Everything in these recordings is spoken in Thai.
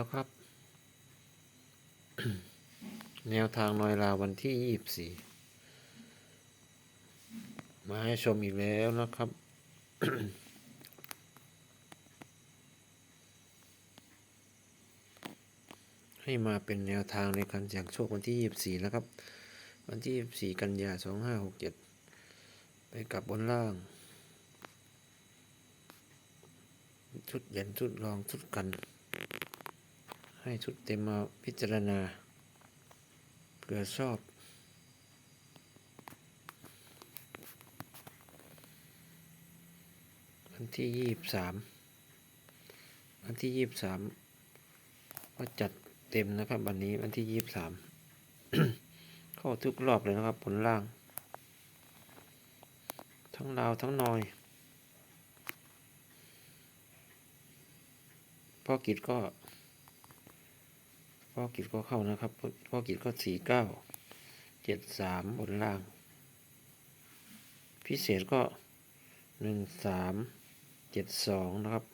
แล้วครับ แนวทางนอยลาวันที่ยี่บสี่มาให้ชมอีกแล้วนะครับให้มาเป็นแนวทางในการเสี่ยงโชควันที่ยี่บสี่นะครับ วันที่ยี่บสี่กันยาสองห้าหกเจ็ดไปกลับบนล่าง ชุดเด่นชุดรองชุดกัน ให้ชุดเต็มมาพิจารณาเผื่อชอบ วันที่ยี่สามวันที่ยี่สามก็จัดเต็มนะครับวันนี้วันที่ยี่สามเข้าทุกรอบเลยนะครับ ผลล่าง ทั้งลาวทั้งนอยพ่อกิจก็ พ่อกิจก็เข้านะครับพ่อพ่อกิจก็สี่เก้าเจ็ดสามบนล่าง พิเศษก็หนึ่งสามเจ็ดสองนะครับ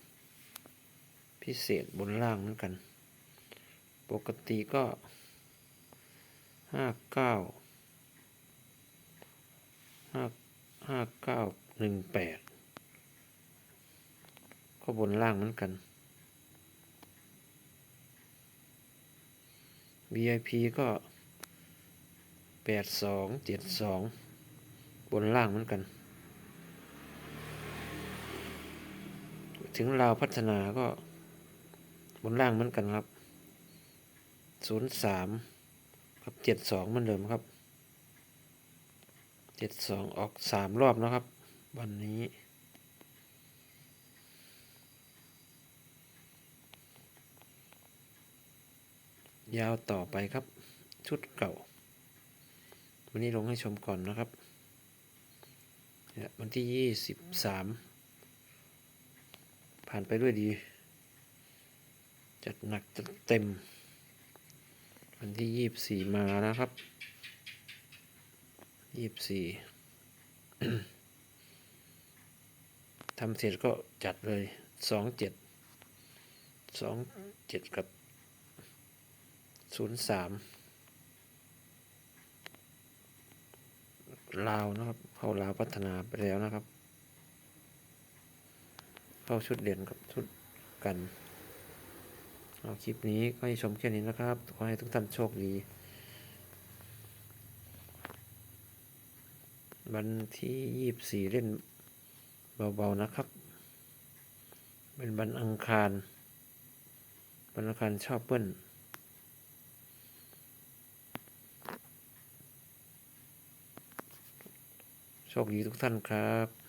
พิเศษบนล่างเหมือนกัน ปกติก็ห้าเก้าห้าห้าเก้าหนึ่งแปดก็บนล่างเหมือนกัน VIP ก็แปดสองเจ็ดสองบนล่างเหมือนกัน ถึงลาวพัฒนาก็บนล่างเหมือนกันครับศูนย์สามกับเจ็ดสองเหมือนเดิมครับเจ็ดสองออกสามรอบนะครับ วันนี้ ยาวต่อไปครับ ชุดเก่า วันนี้ลงให้ชมก่อนนะครับวันที่ยี่สิบสามผ่านไปด้วยดี จัดหนักจัดเต็ม วันที่ยี่บสี่มานะครับยี่บสี่ทำเสร็จก็จัดเลยสองเจ็ดสองเจ็ดกับ ศูนย์สามลาวนะครับ เข้าลาวพัฒนาไปแล้วนะครับ เข้าชุดเด่นกับชุดกันเอาคลิปนี้ก็ให้ชมแค่นี้นะครับ ขอให้ทุกท่านโชคดี วันที่ยี่บสี่เล่นเบา ๆ นะครับ เป็นวันอังคาร วันอังคารชอบเปิ้ล โชคดีทุกท่านครับ